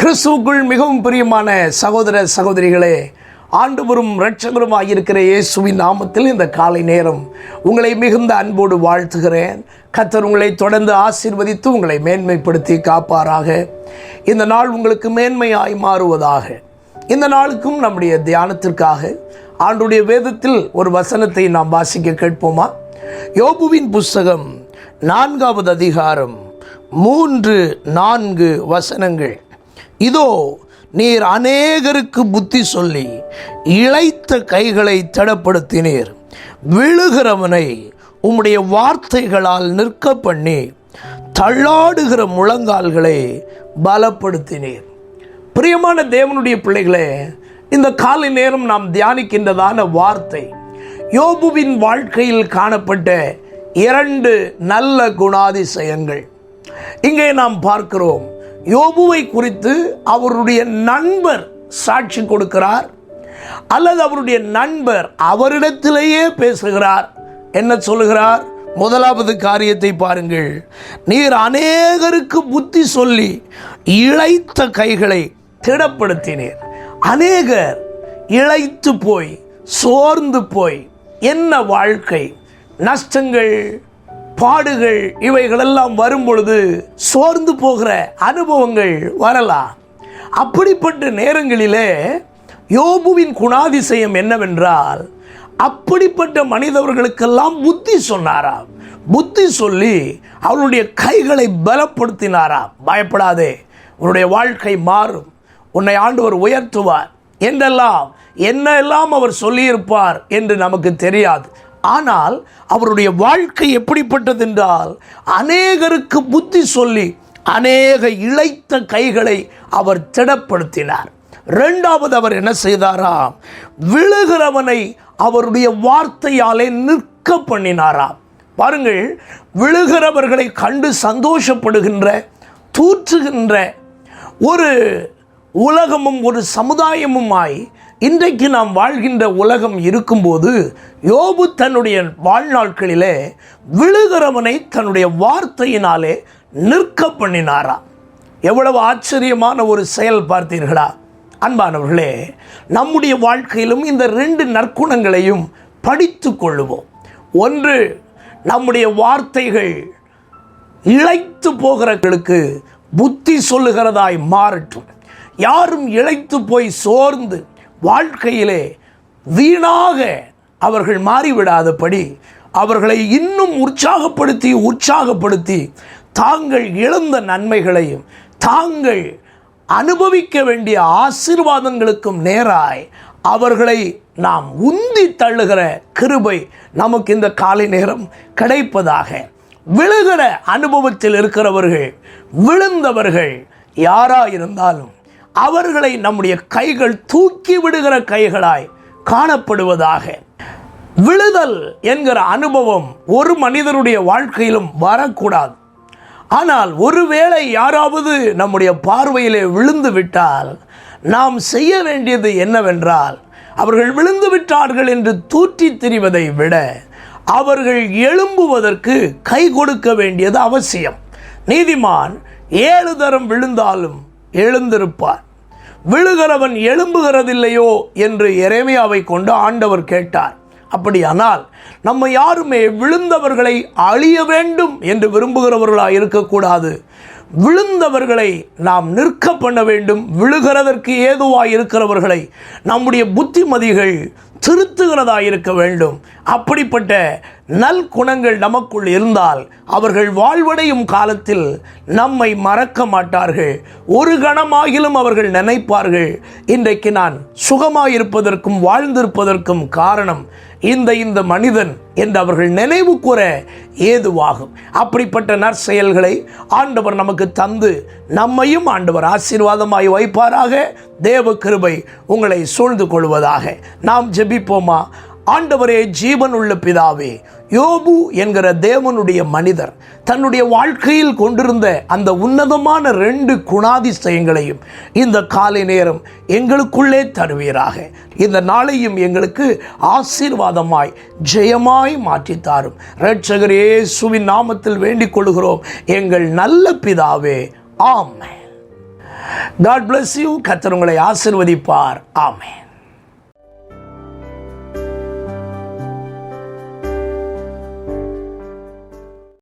கிறிஸ்துவுக்குள் மிகவும் பிரியமான சகோதர சகோதரிகளே ஆண்டுவரும் இரட்சகரும் ஆகியிருக்கிற இயேசுவின் நாமத்தில் இந்த காலை நேரம் உங்களை மிகுந்த அன்போடு வாழ்த்துகிறேன். கத்தர் உங்களை தொடர்ந்து ஆசீர்வதித்து உங்களை மேன்மைப்படுத்தி காப்பாராக. இந்த நாள் உங்களுக்கு மேன்மையாய் மாறுவதாக. இந்த நாளுக்கும் நம்முடைய தியானத்திற்காக ஆண்டுடைய வேதத்தில் ஒரு வசனத்தை நாம் வாசிக்க கேட்போமா? யோபுவின் புஸ்தகம் நான்காவது அதிகாரம் மூன்று நான்கு வசனங்கள். இதோ நீர் அநேகருக்கு புத்தி சொல்லி இழைத்த கைகளை தடப்படுத்தினீர். விழுகிறவனை உம்முடைய வார்த்தைகளால் நிற்க பண்ணி தள்ளாடுகிற முழங்கால்களை பலப்படுத்தினீர். பிரியமான தேவனுடைய பிள்ளைகளே இந்த காலை நேரம் நாம் தியானிக்கின்றதான வார்த்தை யோபுவின் வாழ்க்கையில் காணப்பட்ட இரண்டு நல்ல குணாதிசயங்கள். இங்கே நாம் பார்க்கிறோம் யோபுவை குறித்து அவருடைய நண்பர் சாட்சி கொடுக்கிறார் அல்லது அவருடைய நண்பர் அவரிடத்திலேயே பேசுகிறார். என்ன சொல்லுகிறார்? முதலாவது காரியத்தை பாருங்கள். நீர் அநேகருக்கு புத்தி சொல்லி இழைத்த கைகளை திடப்படுத்தினீர். அநேகர் இழைத்து போய் சோர்ந்து போய் என்ன வாழ்க்கை? நஷ்டங்கள் பாடுகள் இவைகளெல்லாம் வரும் பொழுது சோர்ந்து போகிற அனுபவங்கள் வரலாம். அப்படிப்பட்ட நேரங்களிலே யோபுவின் குணாதிசயம் என்னவென்றால் அப்படிப்பட்ட மனிதவர்களுக்கெல்லாம் புத்தி சொன்னாராம். புத்தி சொல்லி அவனுடைய கைகளை பலப்படுத்தினாராம். பயப்படாதே உன்னுடைய வாழ்க்கை மாறும். உன்னை ஆண்டவர் உயர்த்துவார் என்றெல்லாம் என்னெல்லாம் அவர் சொல்லியிருப்பார் என்று நமக்கு தெரியாது. ஆனால் அவருடைய வாழ்க்கை எப்படிப்பட்டது என்றால் அநேகருக்கு புத்தி சொல்லி அநேக இழைத்த கைகளை அவர் திடப்படுத்தினார். ரெண்டாவது அவர் என்ன செய்தாராம்? விழுகிறவனை அவருடைய வார்த்தையாலே நிற்க பண்ணினாராம். பாருங்கள் விழுகிறவர்களை கண்டு சந்தோஷப்படுகின்ற தூற்றுகின்ற ஒரு உலகமும் ஒரு சமுதாயமுமாய் இன்றைக்கு நாம் வாழ்கின்ற உலகம் இருக்கும்போது யோபு தன்னுடைய வாழ்நாட்களிலே விழுகிறவனை தன்னுடைய வார்த்தையினாலே நிற்க பண்ணினாரா? எவ்வளவு ஆச்சரியமான ஒரு செயல் பார்த்தீர்களா? அன்பானவர்களே நம்முடைய வாழ்க்கையிலும் இந்த ரெண்டு நற்குணங்களையும் படித்து கொள்ளுவோம். ஒன்று நம்முடைய வார்த்தைகள் இழைத்து போகிறவர்களுக்கு புத்தி சொல்லுகிறதாய் மாறட்டும். யாரும் இழைத்து போய் சோர்ந்து வாழ்க்கையிலே வீணாக அவர்கள் மாறிவிடாதபடி அவர்களை இன்னும் உற்சாகப்படுத்தி உற்சாகப்படுத்தி தாங்கள் இழந்த நன்மைகளையும் தாங்கள் அனுபவிக்க வேண்டிய ஆசீர்வாதங்களுக்கும் நேராய் அவர்களை நாம் உந்தி தள்ளுகிற கிருபை நமக்கு இந்த காலை நேரம் கிடைப்பதாக. விழுகிற அனுபவத்தில் இருக்கிறவர்கள் விழுந்தவர்கள் யாராக இருந்தாலும் அவர்களை நம்முடைய கைகள் தூக்கி விடுகிற கைகளாய் காணப்படுவதாக. விழுதல் என்கிற அனுபவம் ஒரு மனிதனுடைய வாழ்க்கையிலும் வரக்கூடாது. ஆனால் ஒருவேளை யாராவது நம்முடைய பார்வையிலே விழுந்து விட்டால் நாம் செய்ய வேண்டியது என்னவென்றால் அவர்கள் விழுந்து விட்டார்கள் என்று தூற்றி திரிவதை விட அவர்கள் எழும்புவதற்கு கை கொடுக்க வேண்டியது அவசியம். நீதிமான் ஏழு தரம் விழுந்தாலும் எழுந்திருப்பார். விழுகிறவன் எழும்புகிறதில்லையோ என்று எரேமியாவை கொண்டு ஆண்டவர் கேட்டார். அப்படியானால் நம்ம யாருமே விழுந்தவர்களை அழிய வேண்டும் என்று விரும்புகிறவர்களாக இருக்கக்கூடாது. விழுந்தவர்களை நாம் நிற்க பண்ண வேண்டும். விழுகிறதற்கு ஏதுவாக இருக்கிறவர்களை நம்முடைய புத்திமதிகள் திருத்துகிறதா இருக்க வேண்டும். அப்படிப்பட்ட நல்குணங்கள் நமக்குள் இருந்தால் அவர்கள் வாழ்வடையும் காலத்தில் நம்மை மறக்க மாட்டார்கள். ஒரு கணமாகிலும் அவர்கள் நினைப்பார்கள். இன்றைக்கு நான் சுகமாயிருப்பதற்கும் வாழ்ந்திருப்பதற்கும் காரணம் இந்த இந்த மனிதன் என்று அவர்கள் நினைவு கூற ஏதுவாகும். அப்படிப்பட்ட நற்செயல்களை ஆண்டவர் நமக்கு தந்து நம்மையும் ஆண்டவர் ஆசீர்வாதமாய் வைப்பாராக. தேவ கிருபை உங்களை சூழ்ந்து கொள்வதாக. நாம் ஜெபிப்போமா? ஆண்டவரே ஜீவனுள்ள பிதாவே யோபு என்கிற தேவனுடைய மனிதர் தன்னுடைய வாழ்க்கையில் கொண்டிருந்த அந்த உன்னதமான ரெண்டு குணாதிசயங்களையும் இந்த காலை நேரம் எங்களுக்குள்ளே தருவீராக. இந்த நாளையும் எங்களுக்கு ஆசீர்வாதமாய் ஜெயமாய் மாற்றித்தாரும் ரட்சகர் இயேசுவின் நாமத்தில் வேண்டிக் கொள்கிறோம் எங்கள் நல்ல பிதாவே ஆமே காட் பிளஸ் யூ கத்தர் உங்களை ஆசிர்வதிப்பார். ஆமென்.